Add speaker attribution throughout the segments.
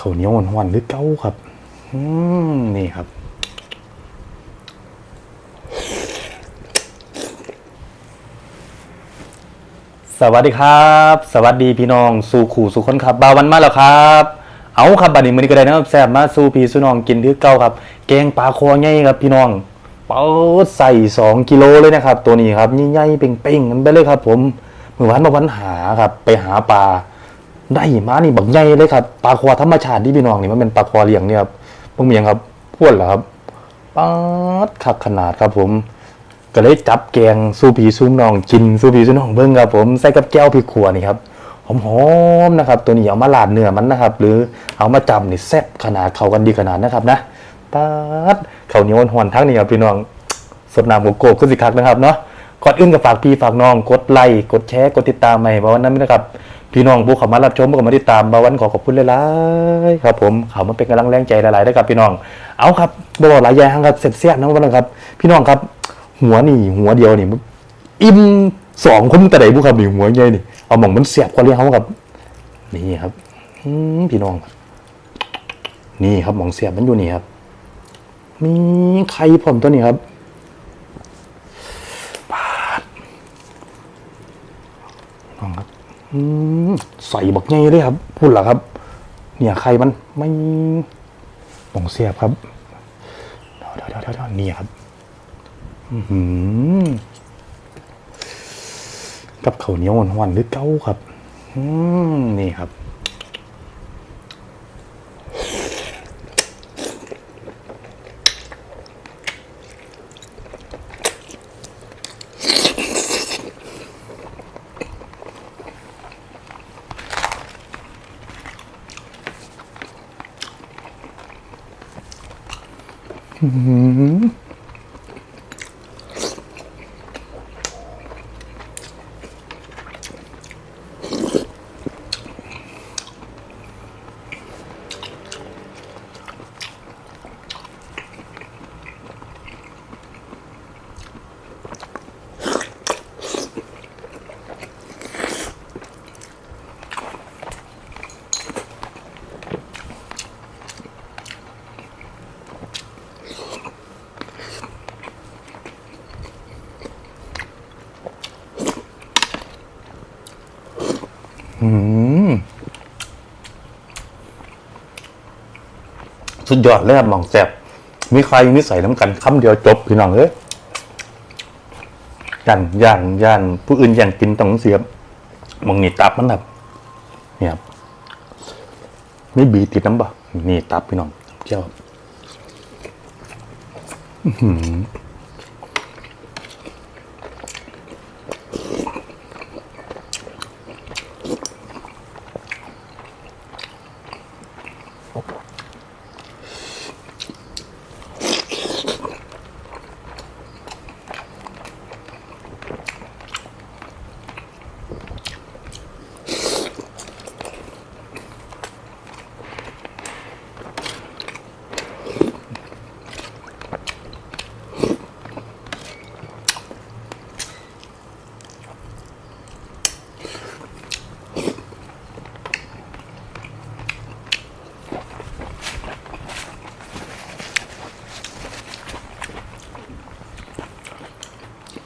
Speaker 1: ข้าวเหนียวหวานๆหรือเก้าครับ อืมนี่ครับ สวัสดีครับ สวัสดีพี่น้องสู่ขู่สู่คนครับบาวันมาแล้วครับ เอาครับบัดนี้มื้อนี้ก็ได้นะครับแซ่บมาสู่พี่สู่น้องกินคือเก่าครับ แกงปลาคอใหญ่ครับพี่น้องเป้าใส่2กิโลเลยนะครับ ตัวนี้ครับใหญ่ๆเป่งๆกันไปเลยครับ ผมเมื่อวานมาวันหาครับ ไปหาปลา ได้มานี่บักใหญ่เลยครับปลาคอธรรมชาติที่พี่น้องนี่มันเป็นปลาคอเลี้ยงเนี่ยครับพวกเมียงครับพวดเหรอครับป๊าดขักขนาดครับผม ก็เลยจับแกงสู้ผีสู้น้องกินสู้ผีสู้น้องเบิ้งครับผมใส่กับแก้วพริกขัวนี่ครับหอมๆนะครับ ตัวนี้เอามาลาดเนื้อมันนะครับ หรือเอามาจำนี่แซ่บขนาดเข้ากันดีขนาดนะครับนะป๊าดข้าวเหนียวหอนทั้งนี้ครับพี่น้องสดน้ำโกโก้ขึ้นสิคักนะครับเนาะก่อนอื่นก็ฝากพี่ฝากน้องกดไลค์กดแชร์กดติดตามใหม่บาะวันนั้นนะครับ พี่น้องผู้เข้ามารับชมผู้เข้ามาติดตามบาวันขอขอบคุณหลายๆครับผมเขามาเป็นกำลังแรงใจหลายๆด้วยครับ พี่น้อง เอาครับบอกหลายอย่างครับเสร็จเสียนะวันนั้นครับ พี่น้องครับ หัวนี่หัวเดียวนี่อิ่มสองคนแต่ไหนบุครับนี่หัวใหญ่นี่เอาหม่องมันเสียบกว่าเลี้ยงเขาครับ นี่ครับพี่น้องครับนี่ครับหม่องเสียบมันอยู่นี่ครับมีไข่ผมตัวนี้ครับปาดน้องครับอืม ใส่บักไงเลยครับพูดเหรอครับ เนี่ยไข่มันไม่ป่องเสียบครับเดี๋ยวเดี๋ยวเดี๋ยวเดี๋ยวนี่ครับอื้อหือกับเขาเนี้ยวหวานหรือเก้าครับอืมนี่ครับ Hmm. สุดยอดเลยครับหมองแซบมีใครมีใส่น้ำกันคำเดียวจบพี่น้องเอ้ยย่านย่านย่านผู้อื่นย่างกินต้องเสียบมองนี่ตับมันแบบเนี่ยครับไม่บีติดน้ำบ่นี่ตับพี่น้องเจ้าอื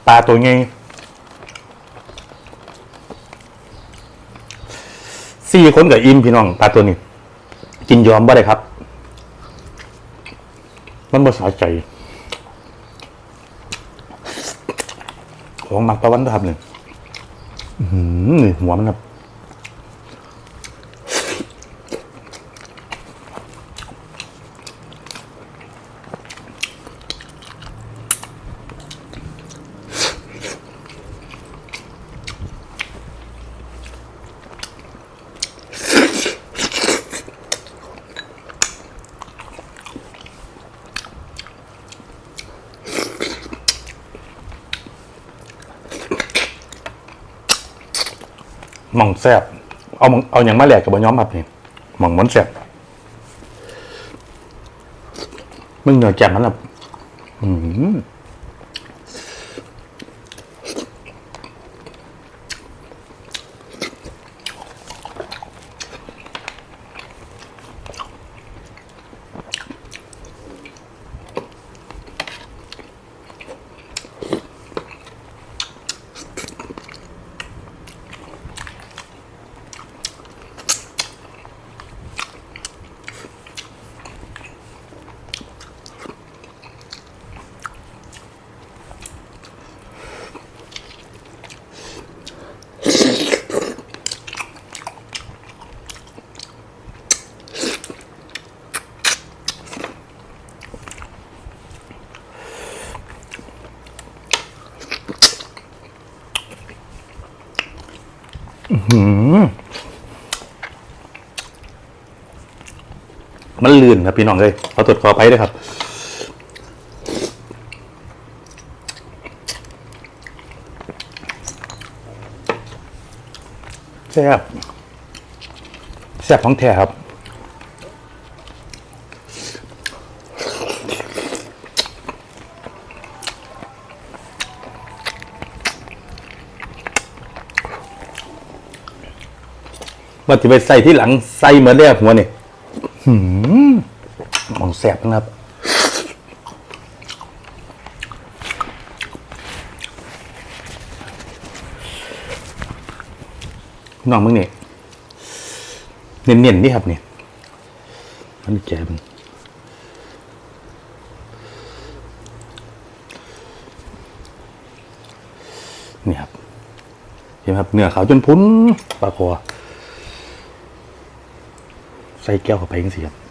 Speaker 1: ปลาตัวไงสี่คนกับอิมพี่น้องปลาตัวนี้ กินยอมบ่ได้ครับ มันบ่สาใจ ของหมักปลาวันครับหนึ่งอื้อหือนี่หัวมันครับ หม่องแซบเอาหม่องเอาอย่างมาแหลกกับบะย้อมครับนี่หม่องมันแซบมึงเหนือแจ่มมันแบบอืม มันลื่นครับพี่น้องเลยขอตรวจขอไปด้วยครับ แซ่บแซ่บของแท้ครับ ว่าจะไปใส่ที่หลังใส่เหมือนเรียกหัวนี่หืมมองแสบนะครับน้องมึงนี่เนียนๆนี่ครับนี่มันแกมันนี่ครับเห็นไหมครับเนื้อขาวจนพุ้นปลาคอ ใส่แก้วเข้าไปยังสิครับ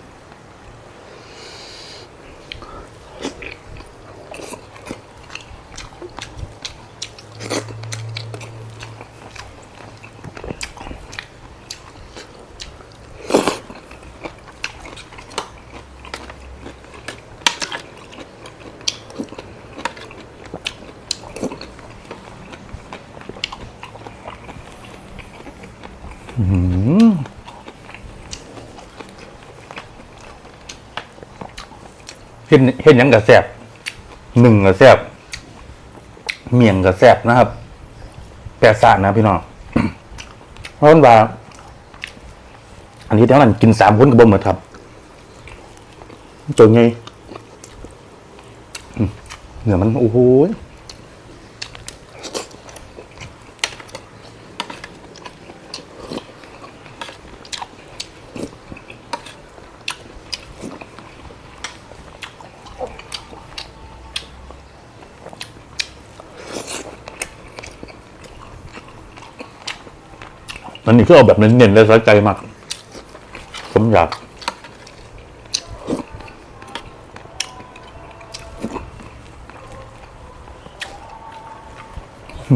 Speaker 1: เห็นเห็นหยังกับแซบหนึ่งกับแซบเมี่ยงกับแซบนะครับแปดสานนะพี่น้องเพราะว่า อันนี้เท่านั้นกินสามคนกับบ่หมดครับจนไงอืมเนื้อมันโอ้โห อันนี้ก็เอาแบบเน้นๆเลยสะใจมาก ผมอยาก อื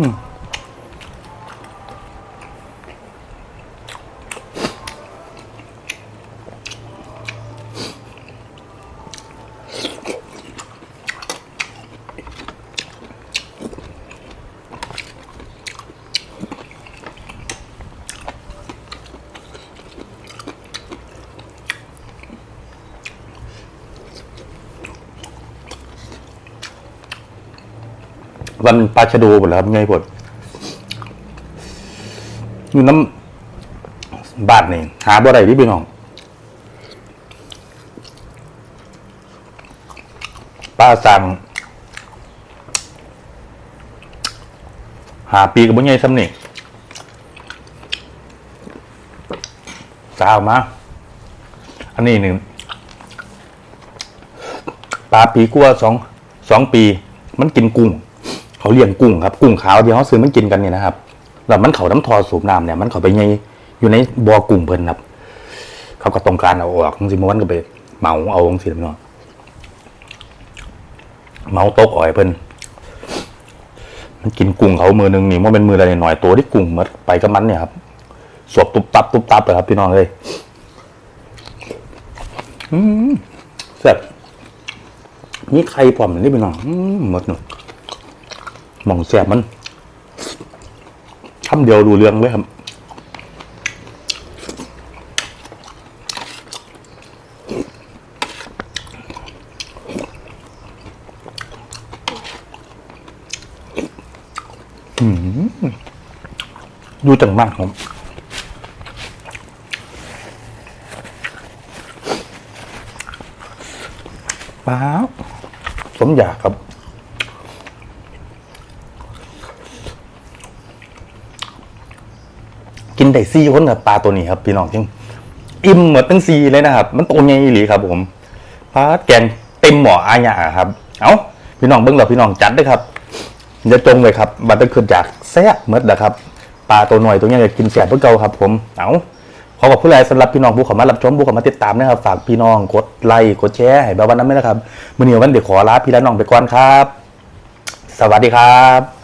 Speaker 1: ม วันปลาชะโดหมดแล้วครับไงพดอยู่น้ำบาดนี่หาบ่ได้ที่พี่น้องปลาสั่งหาปีกับบ่ใหญ่ซ้ำนี่สาวมาอันนี้หนึ่งปลาปีกว่าสองสองปี มันกินกุ้ง เขาเลี้ยงกุ้งครับกุ้งขาวที่เขาซื้อมันกินกันเนี่ยนะครับแล้วมันเขาน้ำทอสูบน้ำเนี่ยมันเขาไปในอยู่ในบ่อกุ้งเพิ่นครับ เขาก็ต้องการเอาออกจริงๆมันก็ไปเมาเอาจริงๆเนาะเมาตกอ่อยเพิ่นมันกินกุ้งเขามือนึงนี่มันเป็นมืออะไรหน่อยตัวที่กุ้งหมดไปกับมันเนี่ยครับสวบตุบตับตุบตับเลยครับพี่น้องเลยอืมแซ่บนี่ใครพร้อมนี่พี่น้องอืมหมดเนาะ หมองแสบมันคำเดียวดูเรื่องเลยครับดูจังมากผมป้าสมอยากครับ กิน ได้ซีคนกับปลาตัวนี้ครับ พี่น้องจริงอิ่มหมดทั้งซีเลยนะครับ มันตัวใหญ่อีหลีครับ ผมปลาแกงเต็มหมออาญาครับ เอาพี่น้องเบิ้งเราพี่น้องจัดด้วยครับอย่าจงเลยครับบัตเตอร์ขึ้นจากแซ่บหมดนะครับปลาตัวหน่อยตัวใหญ่จะกินแซ่บเพื่อเก่าครับ ผมเอาขอขอบคุณหลายสำหรับพี่น้องผู้เข้ามารับชมผู้เข้ามาติดตามนะครับฝากพี่น้องกดไลค์กดแชร์ให้บ้าวันนั้นไหมนะครับมื่อนี้วันเดี๋ยวขอลาพี่และน้องไปก่อนครับ สวัสดีครับ